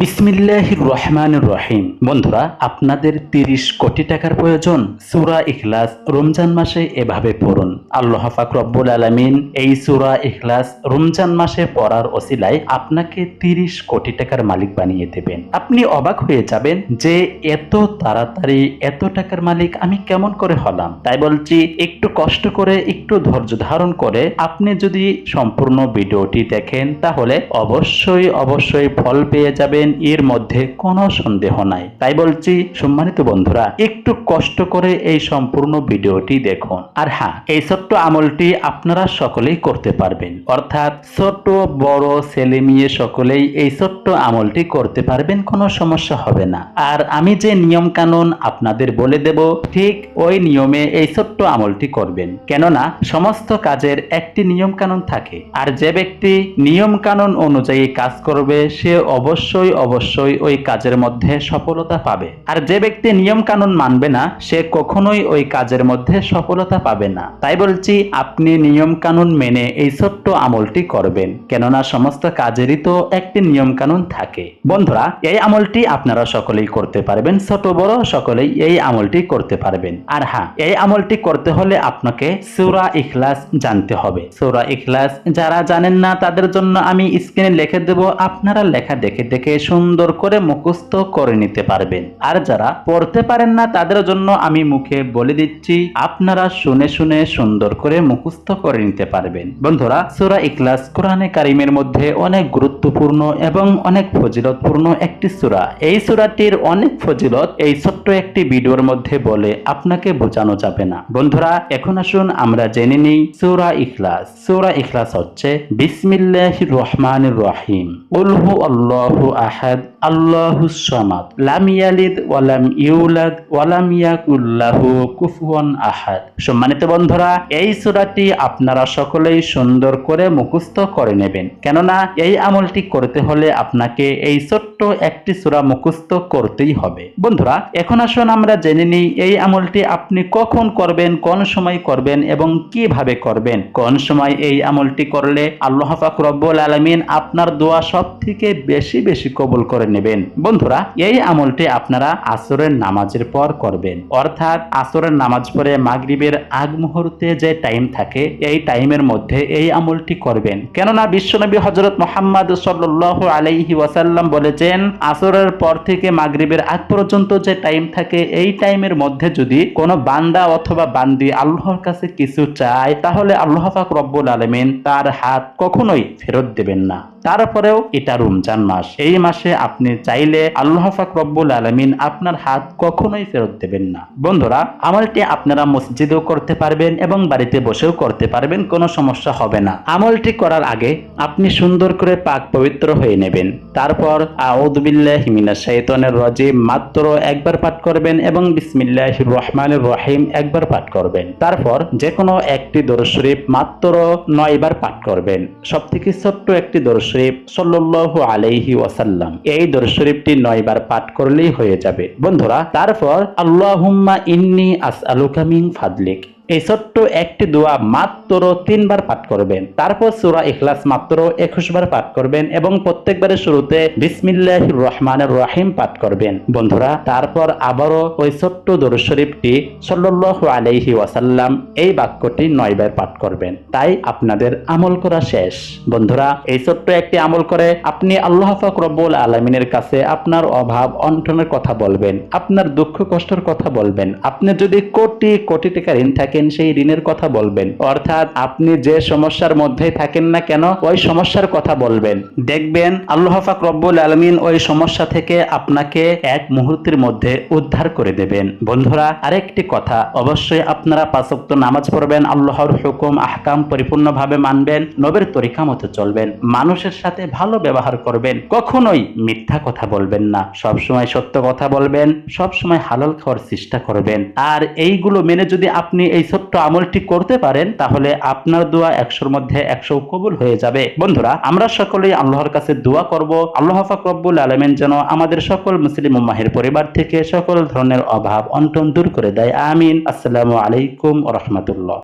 বিসমিল্লাহ রহমান রহিম। বন্ধুরা, আপনাদের তিরিশ কোটি টাকার প্রয়োজন, সুরা ইখলাস রমজান মাসে এভাবে পড়ুন। আল্লাহ পাক রব্বুল আলমিন এই সুরা ইখলাস রমজান মাসে পড়ার ওসিলায় আপনাকে তিরিশ কোটি টাকার মালিক বানিয়ে দেবেন। আপনি অবাক হয়ে যাবেন যে এত তাড়াতাড়ি এত টাকার মালিক আমি কেমন করে হলাম? তাই বলছি, একটু কষ্ট করে, একটু ধৈর্য ধারণ করে আপনি যদি সম্পূর্ণ ভিডিওটি দেখেন, তাহলে অবশ্যই অবশ্যই ফল পেয়ে যাবেন। এর মধ্যে কোনো সন্দেহ নাই। তাই বলছি, সম্মানিত বন্ধুরা, একটু কষ্ট করে এই সম্পূর্ণ ভিডিওটি দেখুন। আর হ্যাঁ এই ছোট্ট আমলটি আপনারা সকলেই করতে পারবেন। অর্থাৎ ছোট, বড়, ছেলে মেয়ে সকলেই এই ছোট্ট আমলটি করতে পারবেন, কোনো সমস্যা হবে না। আর আমি যে নিয়ম কানুন আপনাদের বলে দেব, ঠিক ওই নিয়মে এই ছোট্ট আমলটি করবেন। কেননা, সমস্ত কাজের একটি নিয়ম কানুন থাকে। আর যে ব্যক্তি নিয়ম কানুন অনুযায়ী কাজ করবে, সে অবশ্যই অবশ্যই ওই কাজের মধ্যে সফলতা পাবে। আর যে ব্যক্তি নিয়ম কানুন মানবে না, সে কখনোই ওই কাজের মধ্যে সফলতা পাবে না। তাই বলছি, আপনি নিয়ম কানুন মেনে এই ছোট্ট আমলটি করবেন। কেননা সমস্ত কাজেরই তো একটি নিয়ম কানুন থাকে। বন্ধুরা, এই আমলটি আপনারা সকলেই করতে পারবেন, ছোট বড় সকলেই এই আমলটি করতে পারবেন। আর হ্যাঁ এই আমলটি করতে হলে আপনাকে সুরা ইখলাস জানতে হবে। সুরা ইখলাস যারা জানেন না, তাদের জন্য আমি স্ক্রিনে লিখে দেব। আপনারা লেখা দেখে দেখে সুন্দর করে মুখস্থ করে নিতে পারবেন। আর যারা পড়তে পারেন না, তাদের জন্য আমি মুখে বলে দিচ্ছি, আপনারা শুনে শুনে সুন্দর করে মুখস্থ করে নিতে পারবেন। বন্ধুরা, সুরা ইখলাস কোরআনে কারিমের মধ্যে অনেক গুরুত্বপূর্ণ এবং অনেক ফজিলতপূর্ণ একটি সূরা। এই সূরাটির অনেক ফজিলত এই ছোট্ট একটি ভিডিওর মধ্যে বলে আপনাকে বোঝানো যাবে না। বন্ধুরা, এখন আসুন আমরা জেনে নিই সূরা ইখলাস। সূরা ইখলাস হচ্ছে বিসমিল্লাহির রহমান রহিম। উলহু আল্লাহু আহাদ সম্মানিত বন্ধুরা, এই আপনারা সকলেই সুন্দর করে মুখস্থ করে নেবেন। কেননা, এই আমলটি করতে হলে আপনাকে এই ছোট্ট একটি মুখস্থ করতেই হবে। বন্ধুরা, এখন আসুন আমরা জেনে নিই, এই আমলটি আপনি কখন করবেন, কোন সময় করবেন এবং কীভাবে করবেন। কোন সময় এই আমলটি করলে আল্লাহ পাক রব্বুল আলামিন আপনার দোয়া সব থেকে বেশি বেশি কবুল করে নেবেন। বন্ধুরা, এই আমলটি আপনারা আসরের নামাজের পর করবেন। অর্থাৎ আসরের নামাজ পড়ে মাগরিবের আগ মুহূর্তে যে টাইম থাকে, এই টাইমের মধ্যে এই আমলটি করবেন। কেননা বিশ্বনবী হজরত মোহাম্মদ সাল্লাহ আলাইহি ওয়াসাল্লাম বলেছেন, আসরের পর থেকে মাগরিবের আগ পর্যন্ত যে টাইম থাকে, এই টাইমের মধ্যে যদি কোনো বান্দা অথবা বান্দি আল্লাহর কাছে কিছু চায়, তাহলে আল্লাহ পাক রব্বুল আলমিন তার হাত কখনোই ফেরত দেবেন না। তারপরেও এটা রমজান মাস। এই মাসে আপনি চাইলে আল্লাহ পাক রব্বুল আলমিন আপনার হাত কখনোই ফেরত দেবেন না। বন্ধুরা, আমলটি আপনারা মসজিদেও করতে পারবেন এবং বাড়িতে বসেও করতে পারবেন, কোনো সমস্যা হবে না। আমলটি করার আগে আপনি সুন্দর করে পাক পবিত্র হয়ে নেবেন। তারপর আউদুবিল্লাহ হিমিনা শৈতনের রজিম মাত্র একবার পাঠ করবেন এবং বিসমিল্লাহ রহমানুর রহিম একবার পাঠ করবেন। তারপর যে কোনো একটি দরুদ শরীফ মাত্র নয়বার পাঠ করবেন। সব থেকে ছোট্ট একটি দরুদ শরীফ সাল্লাল্লাহু আলাইহি ওয়াসাল্লাম। এই দরুদ শরীফটি নয়বার পাঠ করলেই হয়ে যাবে। বন্ধুরা, তারপর আল্লাহুম্মা ইন্নি আস আলুকামিং ফাদলিক। এই ছোট্ট একটি দোয়া মাত্র তিনবার পাঠ করবেন। তারপর সুরা ইখলাস মাত্র একুশ বার পাঠ করবেন এবং প্রত্যেকবারের শুরুতে বিসমিল্লাহ রহমানের রহিম পাঠ করবেন। বন্ধুরা, তারপর আবারও ওই ছোট্ট দরুদ শরীফটি সাল্লাল্লাহু আলাইহি ওয়াসাল্লাম এই বাক্যটি নয়বার পাঠ করবেন। তাই আপনাদের আমল করা শেষ। বন্ধুরা, এই ছোট্ট একটি আমল করে আপনি আল্লাহ পাক রব্বুল আলমিনের কাছে আপনার অভাব অন্টনের কথা বলবেন, আপনার দুঃখ কষ্টের কথা বলবেন। আপনি যদি কোটি কোটি টাকা ঋণ থাকেন, সেই ঋণের কথা বলবেন। অর্থাৎ আপনি যে সমস্যার মধ্যে থাকেন না কেন, ওই সমস্যার কথা বলবেন। দেখবেন, আল্লাহ পাক রব্বুল আলমিন ওই সমস্যা থেকে আপনাকে এক মুহূর্তের মধ্যে উদ্ধার করে দেবেন। বন্ধুরা, আরেকটি কথা, অবশ্যই আপনারা পাঁচক্ত নামাজ পড়বেন, আল্লাহর হুকুম, আহকাম পরিপূর্ণভাবে মানবেন, নবের তরিকা মতো চলবেন, মানুষের সাথে ভালো ব্যবহার করবেন, কখনোই মিথ্যা কথা বলবেন না। সব সময় সত্য কথা বলবেন সব সময় হালাল খাওয়ার চেষ্টা করবেন। আর এইগুলো মেনে যদি আপনি এই ছোট্ট আমলটি করতে পারেন, তাহলে আপনার দোয়া একশোর মধ্যে একশো কবুল হয়ে যাবে। বন্ধুরা, আমরা সকলেই আল্লাহর কাছে দোয়া করব। আল্লাহ ফাকরবুল আলমেন যেন আমাদের সকল মুসলিম উম্মাহের পরিবার থেকে সকল ধরনের অভাব, অন্টন দূর করে দেয়। আমিন। আসসালামু আলাইকুম রহমতুল্লাহ।